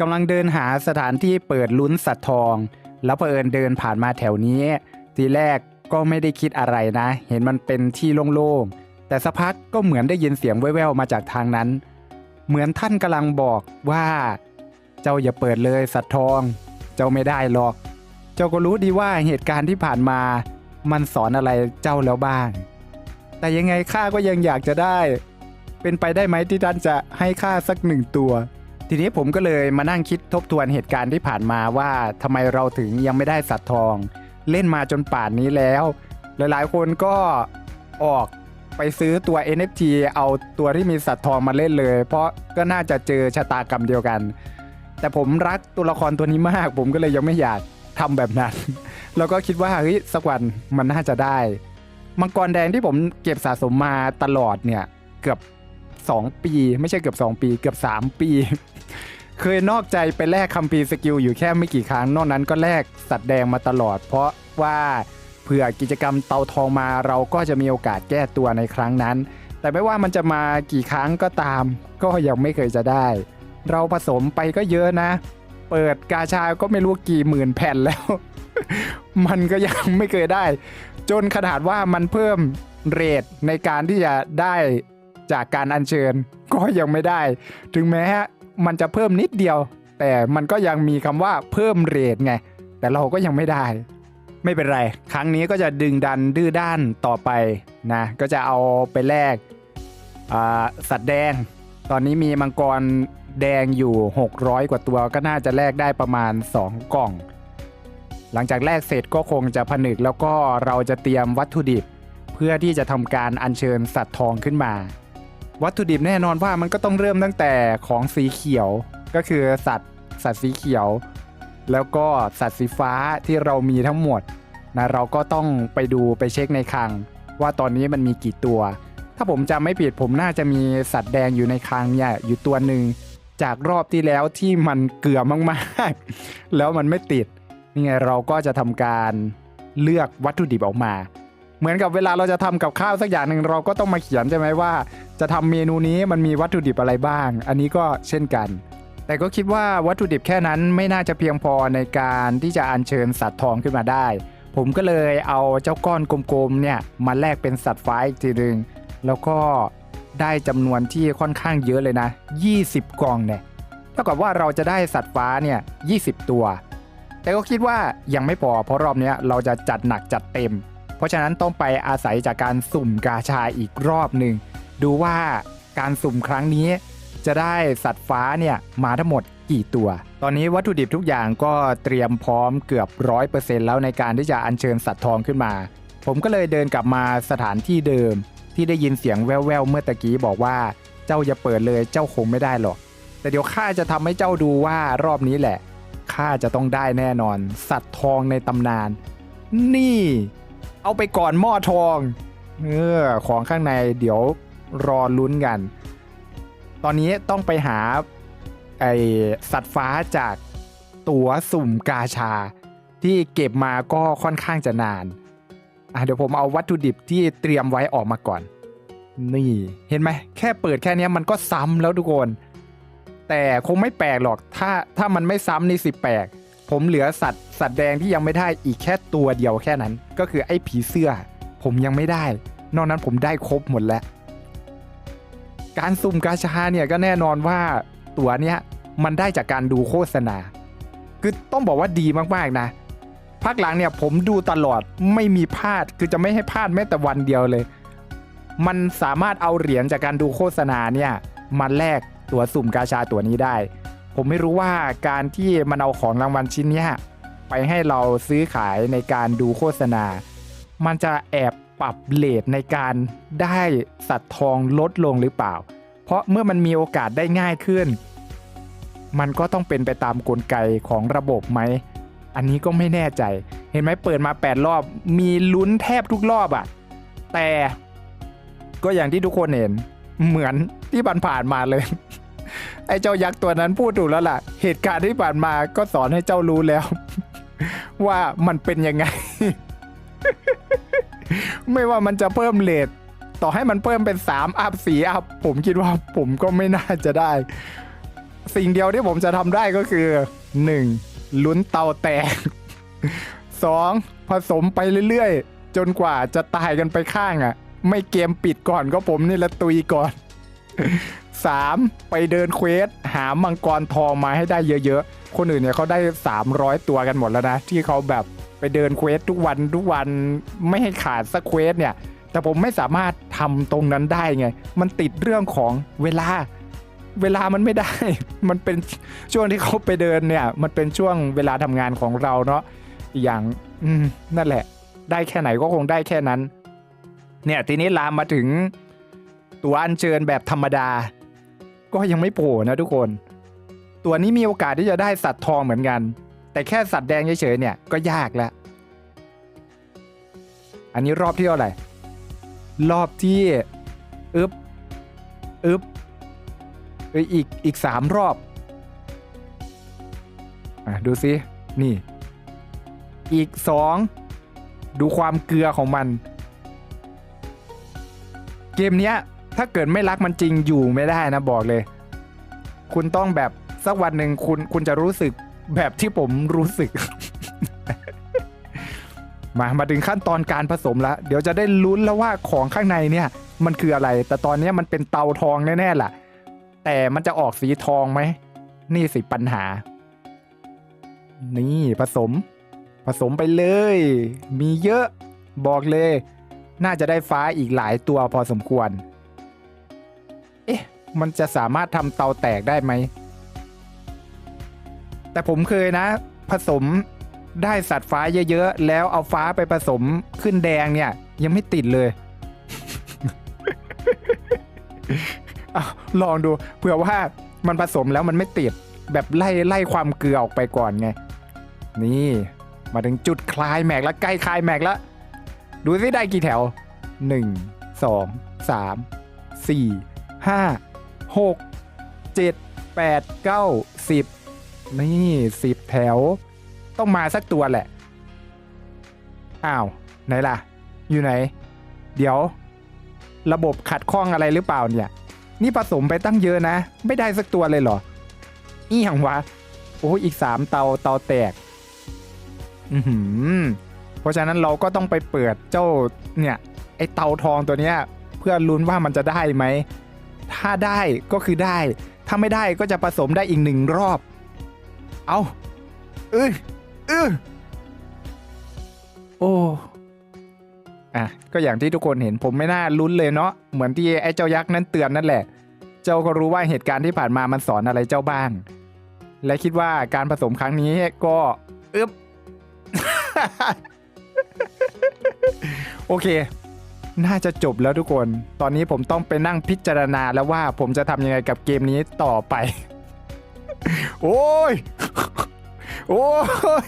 กำลังเดินหาสถานที่เปิดลุ้นสัตว์ทอง แล้วเผอิญเดินผ่านมาแถวนี้ ทีแรกก็ไม่ได้คิดอะไรนะ เห็นมันเป็นที่โล่งๆ แต่สักพักก็เหมือนได้ยินเสียงแว่วๆ มาจากทางนั้น เหมือนท่านกำลังบอกว่า เจ้าอย่าเปิดเลยสัตว์ทอง เจ้าไม่ได้หรอก เจ้าก็รู้ดีว่าเหตุการณ์ที่ผ่านมา มันสอนอะไรเจ้าแล้วบ้าง แต่ยังไงข้าก็ยังอยากจะได้ เป็นไปได้ไหมที่ท่านจะให้ข้าสักหนึ่งตัว ทีนี้ผมก็เลยมานั่งคิดทบทวนเหตุการณ์ที่ผ่านมาว่าทำไมเราถึงยังไม่ได้สัตว์ทอง เล่นมาจนป่านนี้แล้ว หลายๆ คนก็ออกไปซื้อตัว NFT เอาตัวที่มีสัตว์ทองมาเล่นเลย เพราะก็น่าจะเจอชะตากรรมเดียวกัน แต่ผมรักตัวละครตัวนี้มาก ผมก็เลยยังไม่อยากทำแบบนั้น แล้วก็คิดว่าเฮ้ยสักวันมันน่าจะได้ มังกรแดงที่ผมเก็บสะสมมาตลอดเนี่ยเกือบ 2 ปี ไม่ใช่เกือบ 2 ปี เกือบ 3 ปี เคยนอกใจไปแลกคัมภีร์สกิลอยู่แค่ไม่กี่ครั้ง นอกนั้นก็แลกสัตว์แดงมาตลอด เพราะว่าเผื่อกิจกรรมเตาทองมาเราก็จะมีโอกาสแก้ตัวในครั้งนั้น แต่ไม่ว่ามันจะมากี่ครั้งก็ตาม ก็ยังไม่เคยจะได้ เราผสมไปก็เยอะนะ เปิดกาชาก็ไม่รู้กี่หมื่นแผ่นแล้ว มันก็ยังไม่เคยได้ จนขนาดว่ามันเพิ่มเรทในการที่จะได้จากการอัญเชิญก็ยังไม่ได้ ถึงแม้ มันจะเพิ่มนิดเดียว แต่มันก็ยังมีคำว่าเพิ่มเรทไง แต่เราก็ยังไม่ได้ ไม่เป็นไร ครั้งนี้ก็จะดึงดันดื้อด้านต่อไปนะก็จะเอาไปแลกสัตว์แดง ตอนนี้มีมังกรแดงอยู่ 600 กว่าตัวก็น่าจะแลกได้ประมาณ 2 กล่อง หลังจากแลกเสร็จก็คงจะผนึกแล้วก็เราจะเตรียมวัตถุดิบ เพื่อที่จะทำการอัญเชิญสัตว์ทองขึ้นมา วัตถุดิบแน่นอนว่ามันก็ต้องเริ่มตั้งแต่ของสีเขียวก็คือสัตว์สัตว์สีเขียว แล้วก็สัตว์สีฟ้าที่เรามีทั้งหมดนะเราก็ต้องไปดูไปเช็คในคลัง ว่าตอนนี้มันมีกี่ตัว ถ้าผมจำไม่ผิดผมน่าจะมีสัตว์แดงอยู่ในคลังเนี่ยอยู่ตัวหนึ่งจากรอบที่แล้วที่มันเกลือมากๆ แล้วมันไม่ติดนี่ไงเราก็จะทำการเลือกวัตถุดิบออกมา เหมือนกับเวลาเราจะทำกับข้าวสักอย่างหนึ่งเราก็ต้องมาเขียนใช่ไหมว่า จะทำเมนูนี้มันมีวัตถุดิบอะไรบ้าง อันนี้ก็เช่นกัน แต่ก็คิดว่าวัตถุดิบแค่นั้นไม่น่าจะเพียงพอในการที่จะอัญเชิญสัตว์ทองขึ้นมาได้ ผมก็เลยเอาเจ้าก้อนกลมๆเนี่ยมาแลกเป็นสัตว์ฟ้าอีกทีหนึ่งแล้วก็ได้จำนวนที่ค่อนข้างเยอะเลยนะ 20 กล่องเนี่ยเท่ากับว่าเราจะได้สัตว์ฟ้าเนี่ย20 ตัว แต่ก็คิดว่ายังไม่พอเพราะรอบนี้เราจะจัดหนักจัดเต็ม เพราะฉะนั้นต้องไปอาศัยจากการสุ่มกาชาอีกรอบหนึ่งดูว่าการสุ่มครั้งนี้ จะได้สัตว์ฟ้าเนี่ยมาทั้งหมดกี่ตัว ตอนนี้วัตถุดิบทุกอย่างก็เตรียมพร้อมเกือบร้อยเปอร์เซ็นต์แล้วในการที่จะอัญเชิญสัตว์ทองขึ้นมา ผมก็เลยเดินกลับมาสถานที่เดิม ที่ได้ยินเสียงแว่วๆเมื่อตะกี้บอกว่าเจ้าอย่าเปิดเลยเจ้าคงไม่ได้หรอก แต่เดี๋ยวข้าจะทำให้เจ้าดูว่ารอบนี้แหละข้าจะต้องได้แน่นอน สัตว์ทองในตำนาน นี่ เอาไปก่อนหม้อทองเออของข้างในเดี๋ยวรอลุ้นกัน ตอนนี้ต้องไปหาไอสัตว์ฟ้าจากตัวสุ่มกาชา ที่เก็บมาก็ค่อนข้างจะนานอะเดี๋ยวผมเอาวัตถุดิบที่เตรียมไว้ออกมาก่อน นี่เห็นไหมแค่เปิดแค่นี้มันก็ซ้ำแล้วทุกคน แต่คงไม่แปลกหรอกถ้าถ้ามันไม่ซ้ำนี่สิแปลก ผมเหลือสัตว์สัตว์แดงที่ยังไม่ได้อีกแค่ตัวเดียวแค่นั้น ก็คือไอ้ผีเสื้อ ผมยังไม่ได้ นอกนั้นผมได้ครบหมดแล้ว การสุ่มกาชาเนี่ยก็แน่นอนว่าตัวเนี้ยมันได้จากการดูโฆษณา คือต้องบอกว่าดีมากๆนะภาคหลังเนี่ยผมดูตลอดไม่มีพลาดคือจะไม่ให้พลาดแม้แต่วันเดียวเลย มันสามารถเอาเหรียญจากการดูโฆษณาเนี่ยมาแลกตัวสุ่มกาชาตัวนี้ได้ ผมไม่รู้ว่าการที่มันเอาของรางวัลชิ้นนี้ไปให้เราซื้อขายในการดูโฆษณา มันจะแอบปรับเลทในการได้สัตว์ทองลดลงหรือเปล่า เพราะเมื่อมันมีโอกาสได้ง่ายขึ้น มันก็ต้องเป็นไปตามกลไกของระบบไหม อันนี้ก็ไม่แน่ใจ เห็นไหมเปิดมา 8 รอบ มีลุ้นแทบทุกรอบอะแต่ก็อย่างที่ทุกคนเห็น เหมือนที่ผ่านๆมาเลย ไอ้เจ้ายักษ์ตัวนั้นพูดถูกแล้วล่ะ เหตุการณ์ที่ผ่านมาก็สอนให้เจ้ารู้แล้ว ว่ามันเป็นยังไง ไม่ว่ามันจะเพิ่มเลทต่อให้มันเพิ่มเป็น3อัพ4อัพผมคิดว่าผมก็ไม่น่าจะได้ สิ่งเดียวที่ผมจะทำได้ก็คือ 1. ลุ้นเตาแตก 2. ผสมไปเรื่อยๆ จนกว่าจะตายกันไปข้างอะ่ะ ไม่เกมปิดก่อนก็ผมนี่ละตุยก่อน 3. ไปเดินเควสหามังกรทองมาให้ได้เยอะๆ คนอื่นเนี่ยเขาได้ 300 ตัวกันหมดแล้วนะ ที่เขาแบบไปเดินเควสทุกวันทุกวันไม่ให้ขาดสักเควสเนี่ย แต่ผมไม่สามารถทำตรงนั้นได้ไง มันติดเรื่องของเวลา เวลามันไม่ได้ มันเป็นช่วงที่เขาไปเดินเนี่ย มันเป็นช่วงเวลาทำงานของเราเนาะอีกอย่างอืมนั่นแหละ ได้แค่ไหนก็คงได้แค่นั้น เนี่ยทีนี้ลามมาถึงตัวอัญเชิญแบบธรรมดา ก็ยังไม่โผล่นะทุกคน ตัวนี้มีโอกาสที่จะได้สัตว์ทองเหมือนกัน แต่แค่สัตว์แดงเฉยๆเนี่ยก็ยากแล้ว อันนี้รอบที่เท่าไหร่รอบที่อึบอึบเอ้ยอีกอีกสามรอบ อะดูสินี่ อีกสองดูความเกลือของมัน เกมเนี้ย ถ้าเกิดไม่รักมันจริงอยู่ไม่ได้นะบอกเลย คุณต้องแบบสักวันหนึ่งคุณคุณจะรู้สึกแบบที่ผมรู้สึก มามาถึงขั้นตอนการผสมแล้วเดี๋ยวจะได้ลุ้นแล้วว่าของข้างในเนี่ย มันคืออะไร แต่ตอนนี้มันเป็นเตาทองแน่ๆล่ะ แต่มันจะออกสีทองไหมนี่สิปัญหา นี่ผสม ผสมไปเลย มีเยอะบอกเลย น่าจะได้ฟ้าอีกหลายตัวพอสมควร มันจะสามารถทำเตาแตกได้ไหม แต่ผมเคยนะ ผสมได้สัตว์ฟ้าเยอะๆ แล้วเอาฟ้าไปผสมขึ้นแดงเนี่ย ยังไม่ติดเลยเอาลองดูเผื่อว่ามันผสมแล้วมันไม่ติด แบบไล่ไล่ความเกลือออกไปก่อนไง นี่มาถึงจุดคลายแม็กแล้วใกล้คลายแม็กแล้ว ดูสิได้กี่แถว 1 2 3 4 5 6 7 8 9 10 นี่ 10 แถว ต้องมาสักตัวแหละ อ้าว ไหนล่ะ อยู่ไหน เดี๋ยว ระบบขัดข้องอะไรหรือเปล่าเนี่ย นี่ผสมไปตั้งเยอะนะ ไม่ได้สักตัวเลยเหรออีหยังวะ โอ้อีกสามเตาเตาแตก อือหือเพราะฉะนั้นเราก็ต้องไปเปิดเจ้าเนี่ยไอเตาทองตัวเนี้ยเพื่อลุ้นว่ามันจะได้ไหม ถ้าได้ก็คือได้ ถ้าไม่ได้ก็จะผสมได้อีกหนึ่งรอบ เอาเออเออโอ้อะก็อย่างที่ทุกคนเห็นผมไม่น่าลุ้นเลยเนาะเหมือนที่ไอ้เจ้ายักษ์นั้นเตือนนั่นแหละ เจ้าก็รู้ว่าเหตุการณ์ที่ผ่านมามันสอนอะไรเจ้าบ้าง และคิดว่าการผสมครั้งนี้ก็อึบโอเค น่าจะจบแล้วทุกคน ตอนนี้ผมต้องไปนั่งพิจารณาแล้วว่าผมจะทำยังไงกับเกมนี้ต่อไป โอ้ย โอ้ย